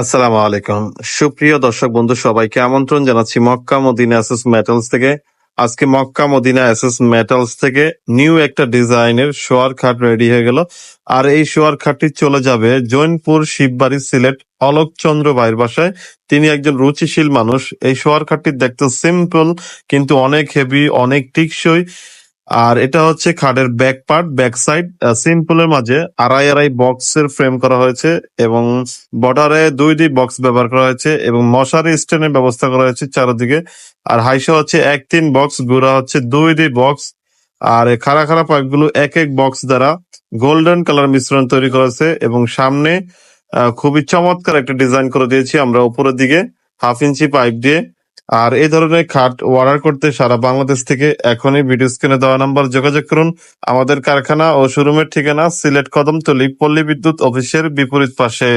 আসসালামু আলাইকুম। সুপ্রিয় দর্শক বন্ধু, সবাইকে আমন্ত্রণ জানাচ্ছি মক্কা মদিনা এসএস মেটালস থেকে। আজকে মক্কা মদিনা এসএস মেটালস থেকে নিউ একটা ডিজাইনের শোয়ার খাট রেডি হয়ে গেল। আর এই শোয়ার খাটটি চলে যাবে জৈনপুর শিববাড়ি সিলেট অলোক চন্দ্র ভাইয়ের বাসায়। তিনি একজন রুচিশীল মানুষ। এই শোয়ার খাটটি দেখতে সিম্পল কিন্তু অনেক হেভি অনেক টিকসই। আর এটা হচ্ছে খাটের ব্যাক পার্ট ব্যাক সাইড সিম্পলের মাঝে আড়াই আড়াই বক্সের ফ্রেম করা হয়েছে এবং বর্ডারে দুই দুই বক্স ব্যবহার করা হয়েছে এবং মশারি স্ট্যান্ডের ব্যবস্থা করা হয়েছে চারদিকে। আর হাইসা হচ্ছে এক তিন বক্স গুড়া হচ্ছে দুই দুই বক্স আর খাড়া খাড়া পাইপগুলো এক এক বক্স দ্বারা গোল্ডেন কালার মিশ্রণ তৈরি করেছে এবং সামনে খুবই চমৎকার একটা ডিজাইন করে দিয়েছি আমরা উপরের দিকে। হাফ ইঞ্চি পাইপ দিয়ে আর এই ধরনের খাট অর্ডার করতে সারা বাংলাদেশ থেকে এখনই ভিডিও স্ক্রিনে দেওয়া নাম্বার যোগাযোগ করুন। আমাদের কারখানা ও শোরুমের ঠিকানা সিলেট কদমতলি পল্লী বিদ্যুৎ অফিসের বিপরীত পাশে।